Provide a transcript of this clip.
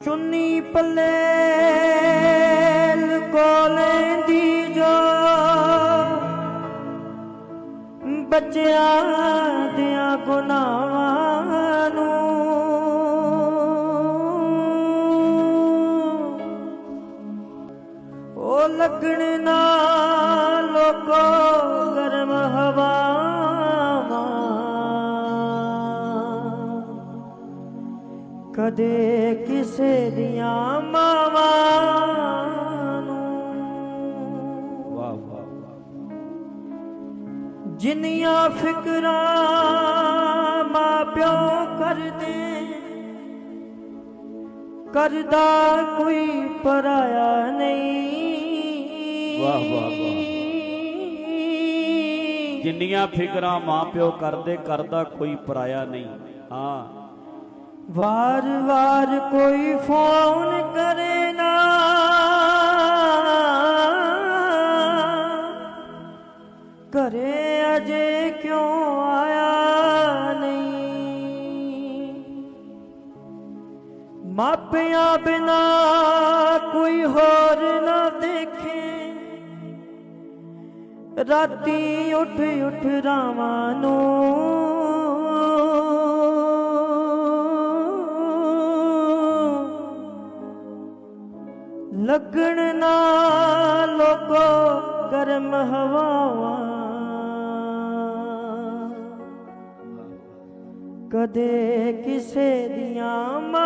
ਚੁੰਨੀ ਪੱਲੇ ਕੋਲੇ ਦੀ ਜੋ ਬੱਚਿਆਂ ਦਿਆਂ ਗੁਨਾਹਾਂ ਨੂੰ ਉਹ ਲੱਗਣ ਨਾ ਕਦੇ ਕਿਸੇ ਦੀਆਂ ਮਾਵਾਂ ਨੂੰ। ਵਾਹ ਵਾਹ ਜਿੰਨੀਆਂ ਫਿਕਰਾਂ ਮਾਂ ਪਿਓ ਕਰਦੇ ਕਰਦਾ ਕੋਈ ਪਰਾਇਆ ਨਹੀਂ। ਵਾਹ, ਵਾਹ, ਵਾਹ। ਜਿੰਨੀਆਂ ਫਿਕਰਾਂ ਮਾਪਿਓ ਕਰਦੇ ਕਰਦਾ ਕੋਈ ਪਰਾਇਆ ਨਹੀਂ। ਹਾਂ। ਵਾਰ ਵਾਰ ਕੋਈ ਫੋਨ ਕਰੇ ਨਾ। ਘਰੇ ਅਜੇ ਕਿਉਂ ਆਇਆ ਨਹੀਂ? ਮਾਪਿਆਂ ਬਿਨਾ ਕੋਈ ਹੋਰ ਨਾ ਦੇਖੇ। ਰਾਤੀ ਉੱਠ ਉੱਠ ਰਾਵਾਂ ਨੂੰ ਲੱਗਣ ਨਾ ਲੋਕੋ ਗਰਮ ਹਵਾਵਾਂ। ਕਦੇ ਕਿਸੇ ਦੀਆਂ ਮਾਵਾਂ